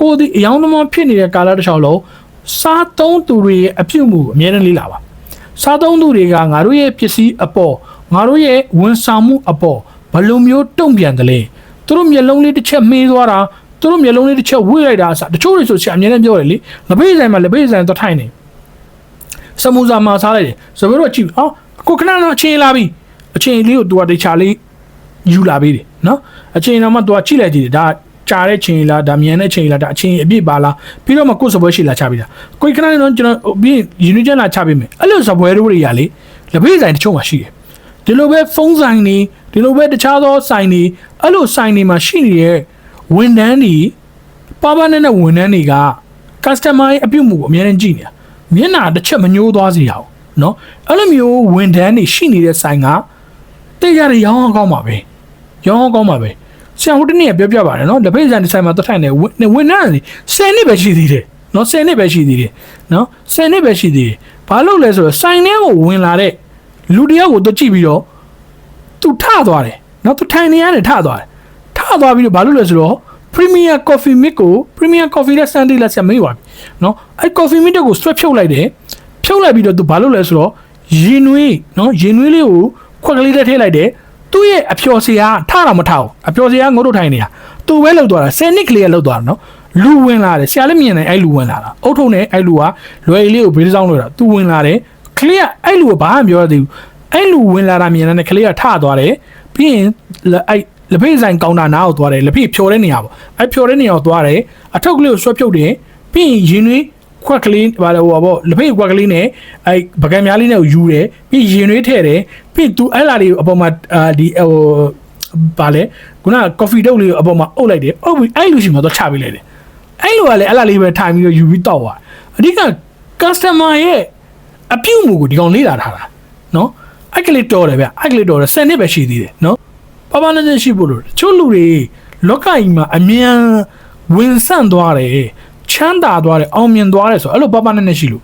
ကိုဒီအယောင်သမားဖြစ်နေတဲ့ကာလတစ်လျှောက်လုံးစားသုံးသူတွေရဲ့အပြုတ်မှုကိုအများနဲ့လေးလာပါစားသုံးသူတွေကငါတို့ရဲ့ပစ္စည်းအပေါ်ငါတို့ရဲ့ဝန်ဆောင်မှုအပေါ်ဘယ်လိုမျိုးတုံ့ပြန်တယ်လဲသူတို့မျက်လုံးလေးတစ်ချက်မှေးသွားတာသူတို့မျက်လုံးလေးတစ်ချက်ဝှေ့လိုက်တာအစတချို့တွေဆိုရှင်အများနဲ့ပြောတယ်လေလက်ဖေးဆိုင်မှာလက်ဖေးဆိုင်တော့ထိုင်နေစမူစာမှာစားလိုက်တယ်ဆိုပြီးတော့ကြည့်ဟောကိုခဏတော့အချိန်လာပြီအချိန်လေးကို तू ကတခြားလေးယူလာပြီတယ်နော်အချိန်တော့မှ तू ကကြည့်လိုက်ကြည့်တယ်ဒါ ကြာတဲ့ချိန်လားဒါမြန်တဲ့ချိန်လားဒါအချိန်အပြည့်ပါလားပြီးတော့မှကိုယ်စပွဲရှိလာချပြီးတာကိုယ်ခဏလေးတော့ကျွန်တော်ပြီးရင်းနှီးချမ်းလာချပေးမယ်အဲ့လိုစပွဲတို့တွေကလေလက်ဖေးဆိုင်တချို့မှာရှိတယ်ဒီလိုပဲဖုန်းဆိုင်နေဒီလိုပဲတခြားသောဆိုင်နေအဲ့လိုဆိုင်နေမှာရှိနေတဲ့ဝန်ထမ်းတွေပါပါနဲ့နဲ့ဝန်ထမ်းတွေက customer ရဲ့အပြုတ်မှုကိုအများနဲ့ကြည့်နေတာမျက်နှာတစ်ချက်မညှိုးသွားစေရအောင်เนาะအဲ့လိုမျိုးဝန်ထမ်းတွေရှိနေတဲ့ဆိုင်ကတိတ်ရတဲ့ရောင်းအောင်ကောင်းပါပဲရောင်းအောင်ကောင်းပါပဲ ဆရာဟိုတနေ့ကပြောပြပါတယ်နော်လက်ဖက်ဆိုင်တစ်ဆိုင်မှာသွားထိုင်တယ်ဝန်ထမ်း10နှစ်ပဲရှိသေးတယ်နော်10နှစ်ပဲရှိသေးတယ်နော်10နှစ်ပဲရှိသေးတယ်ဘာလို့လဲဆိုတော့ဆိုင်ထဲကိုဝင်လာတဲ့လူတယောက်ကိုသူကြည့်ပြီးတော့သူထသွားတယ်နော်သူထိုင်နေရတယ်ထသွားတယ်ထသွားပြီးတော့ဘာလို့လဲဆိုတော့ Premier Coffee Mix ကို Premier Coffee နဲ့ Sunday လက်ဆက်မေးပါပြီနော်အဲ့ Coffee Mix ကိုဆွဲဖြုတ်လိုက်တယ်ဖြုတ်လိုက်ပြီးတော့သူဘာလုပ်လဲဆိုတော့ရင်နွေးနော်ရင်နွေးလေးကိုခွက်ကလေးတက်ထည့်လိုက်တယ် သူ့ရဲ့အဖျော်ဆရာထတာမထအောင်အဖျော်ဆရာငုတ်ထုတ်ထိုင်နေတာသူပဲလှုပ်သွားတာဆယ်နှစ်ကလေးကလှုပ်သွားတာနော်လူဝင်လာတယ်ဆရာလည်းမြင်တယ်အဲ့လူဝင်လာတာအုတ်ထုံနဲ့အဲ့လူကလွယ်လေးကိုဘေးစောင်းလို့တာသူဝင်လာတယ်ကလေးကအဲ့လူကဘာမှပြောသေးဘူးအဲ့လူဝင်လာတာမြင်တဲ့ကလေးကထသွားတယ်ပြီးရင်အဲ့လဖေးဆိုင်ကောင်တာနားကိုသွားတယ်လဖေးဖြော်တဲ့နေရာပေါ့အဲ့ဖြော်တဲ့နေရာကိုသွားတယ်အထုပ်ကလေးကိုဆွဲဖြုတ်တယ်ပြီးရင်ရင်တွေ ခွက်ကလေးဗါလဲဟိုပါပေါ့လက်ဖေးခွက်ကလေးနဲ့အဲပကံများလေးနဲ့ကိုယူတယ်ပြီးရင်တွေးထည့်တယ်ပြီးသူအဲ့လာလေးကိုအပေါ်မှာအာဒီဟိုဗါလဲခုနကကော်ဖီတုပ်လေးကိုအပေါ်မှာအုပ်လိုက်တယ်အုပ်ပြီးအဲ့လူရှိမှတော့ချပေးလိုက်တယ်အဲ့လိုကလည်းအဲ့လာလေးပဲထိုင်ပြီးတော့ယူပြီးတောက်သွားအဓိက customer ရဲ့အပြုတ်မှုကိုဒီကောင်လေးလာထားတာနော်အဲ့ကလေးတော်တယ်ဗျအဲ့ကလေးတော်တယ်10နှစ်ပဲရှိသေးတယ်နော်ပပနဲ့ရှိဖို့လို့တချို့လူတွေလောကကြီးမှာအမြန်ဝင်ဆန့်သွားတယ် ချမ်းသာသွားတယ်အောင်မြင်သွားတယ်ဆိုအဲ့လိုပပနဲ့ရှိလို့